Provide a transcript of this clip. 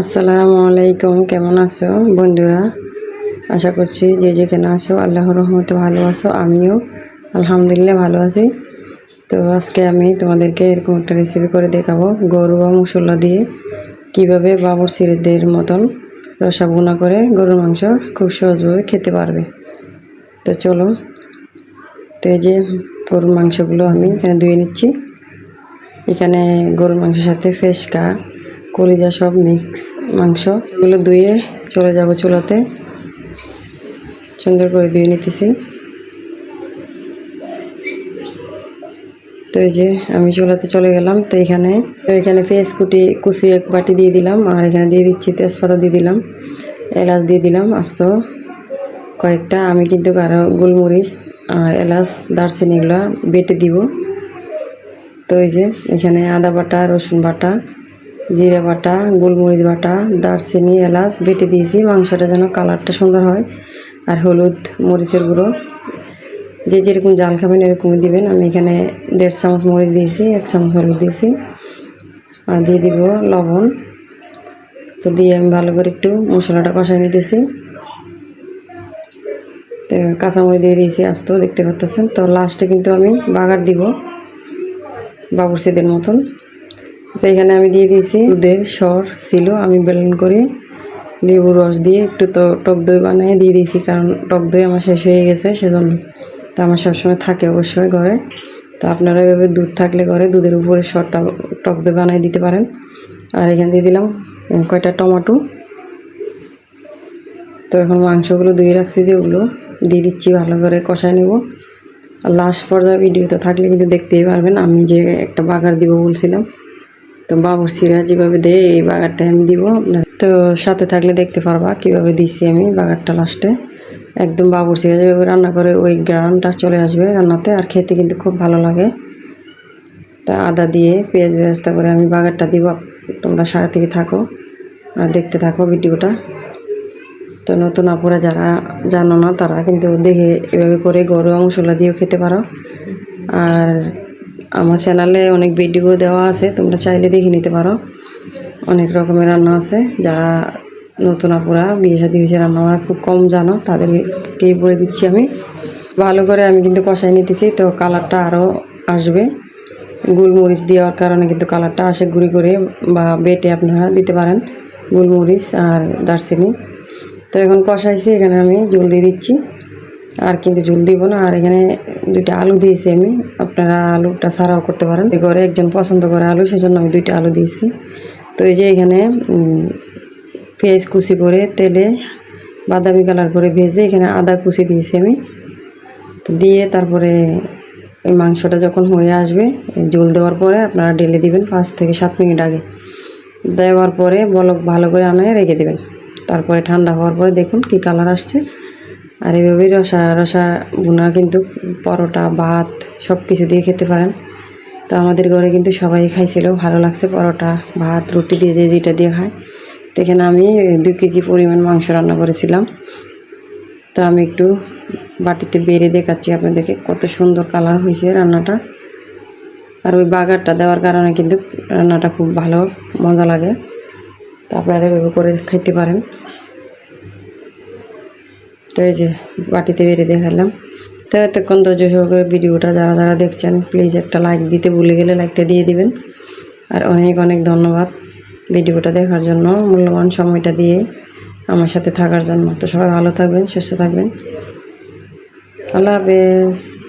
আসসালামু আলাইকুম, কেমন আছো বন্ধুরা? আশা করছি যে যেখানে আছো, আল্লাহর রহমতে ভালো আছো, আমিও আলহামদুলিল্লাহ ভালো আছি। তো আজকে আমি তোমাদেরকে এরকম একটা রেসিপি করে দেখাবো, গরু বা মশলা দিয়ে কীভাবে বাবর সিরিদের মতন রসা ভুনা করে গরুর মাংস খুব সহজভাবে খেতে পারবে। তো চলো, তো এই যে গরুর মাংসগুলো আমি এখানে ধুয়ে নিচ্ছি। এখানে গরুর মাংসের সাথে ফেসকা কলিজা সব মিক্স মাংস, এগুলো ধুয়ে চলে যাব চুলাতে। সুন্দর করে ধুয়ে নিতেছি। তো এই যে আমি চুলাতে চলে গেলাম, তো এখানে তো এখানে পেঁয়াজ কুটি, কুচি এক বাটি দিয়ে দিলাম, আর এখানে দিয়ে দিচ্ছি তেজপাতা দিয়ে দিলাম, এলাচ দিয়ে দিলাম, আস্ত কয়েকটা। আমি কিন্তু আরও গোলমরিচ আর এলাচ, দারচিনি এগুলো বেটে দিব। তো এই যে এখানে আদা বাটা, রসুন বাটা জিরে বাটা, গোলমরিচ বাটা, দারচিনি, এলাচ বেটে দিয়েছি। মাংসটা যেন কালারটা সুন্দর হয়। আর হলুদ মরিচের গুঁড়ো। যে যেরকম জাল খাবেন এরকমই দিবেন। আমি এখানে দেড় চামচ মরিচ দিয়েছি, এক চামচ হলুদ দিয়েছি। আর দিয়ে দিব লবণ। তো দিয়ে আমি ভালো করে একটু মশলাটা কষাই নিতেছি। তো কাঁচামরিচ দিয়ে দিয়েছি আস্ত, দেখতে পাচ্ছেন। তো লাস্টে কিন্তু আমি বাগার দিব, বাবুর্চিদের মতন। তো এখানে আমি দিয়ে দিয়েছি। দুধের সর ছিল, আমি বেলন করে লেবু রস দিয়ে একটু তো টক দই বানিয়ে দিয়ে দিয়েছি, কারণ টক দই আমার শেষ হয়ে গেছে, সেজন্য তো আমার সবসময় থাকে অবশ্যই ঘরে। তো আপনারা এভাবে দুধ থাকলে ঘরে দুধের উপরে সরটা টক দই বানিয়ে দিতে পারেন। আর এখানে দিয়ে দিলাম কয়টা টমেটো। তো এখন মাংসগুলো ধুয়ে রাখছি যে ওগুলো দিয়ে দিচ্ছি, ভালো করে কষায় নেব। আর লাস্ট পর্যায়ে ভিডিওতে থাকলে কিন্তু দেখতেই পারবেন, আমি যে একটা বাগার দিব বলছিলাম। তো বাবুর সিরা যেভাবে দেয়, এই বাগারটা আমি দিব। তো সাথে থাকলে দেখতে পারবা কীভাবে দিছি আমি বাগারটা লাস্টে একদম বাবুর সিরা যেভাবে রান্না করে, ওই গ্রানটা চলে আসবে রান্নাতে আর খেতে কিন্তু খুব ভালো লাগে। তা আদা দিয়ে পেঁয়াজ বেরেস্তা করে আমি বাগারটা দিব, তোমরা সারা থেকে থাকো আর দেখতে থাকো ভিডিওটা। তো নতুন আপুরা যারা জানো না, তারা কিন্তু দেখে এভাবে করে গরু মশলা দিয়েও খেতে পারো। আর আমার চ্যানেলে অনেক ভিডিও দেওয়া আছে, তোমরা চাইলে দেখে নিতে পারো। অনেক রকমের রান্না আছে, যারা নতুন আপুরা বিয়ে সাথে হয়েছে রান্না বান্না খুব কম জানো, তাদেরকেই বলে দিচ্ছি আমি। ভালো করে আমি কিন্তু কষাই নিতেছি, তো কালারটা আরও আসবে। গোলমরিচ দেওয়ার কারণে কিন্তু কালারটা আসে গুঁড়ি করে বা বেটে আপনারা দিতে পারেন। গোলমরিচ আর দারচিনি। তো এখন কষাইছি, এখানে আমি জল দিয়ে দিচ্ছি। আর কিন্তু জল দিব না। আর এখানে দুইটা আলু দিয়েছি আমি। আপনারা আলুটা ছাড়াও করতে পারেন। ঘরে একজন পছন্দ করে আলু, সেজন্য আমি দুইটা আলু দিয়েছি। তো এই যে এখানে পেঁয়াজ কুচি করে তেলে বাদামি কালার করে ভেজে এখানে আদা কুচি দিয়েছি আমি। দিয়ে তারপরে এই মাংসটা যখন হয়ে আসবে জল দেওয়ার পরে আপনারা ঢেলে দিবেন পাঁচ থেকে সাত মিনিট আগে। দেওয়ার পরে বলক ভালো করে আনায় রেখে দেবেন। তারপরে ঠান্ডা হওয়ার পরে দেখুন কি কালার আসছে। আর এইভাবেই রসা রসা বোনা কিন্তু পরোটা, ভাত সব কিছু দিয়ে খেতে পারেন। তো আমাদের ঘরে কিন্তু সবাই খাইছিল, ভালো লাগছে পরোটা, ভাত, রুটি দিয়ে যে যেটা দিয়ে খায়। তো এখানে আমি দু কেজি পরিমাণ মাংস রান্না করেছিলাম। তো আমি একটু বাটিতে বেড়ে দেখাচ্ছি আপনাদেরকে কত সুন্দর কালার হয়েছে রান্নাটা। আর ওই বাগারটা দেওয়ার কারণে কিন্তু রান্নাটা খুব ভালো, মজা লাগে। তো আপনারা এভাবে করে খাইতে পারেন। তো এই যে বাটিতে বেড়ে দেখালাম। তো এতক্ষণ ধৈর্য সহকারে ভিডিওটা যারা যারা দেখছেন প্লিজ একটা লাইক দিতে ভুলে গেলে লাইকটা দিয়ে দিবেন। আর অনেক অনেক ধন্যবাদ ভিডিওটা দেখার জন্য, মূল্যবান সময়টা দিয়ে আমার সাথে থাকার জন্য। তো সবাই ভালো থাকবেন, সুস্থ থাকবেন। আল্লাহ হাফেজ।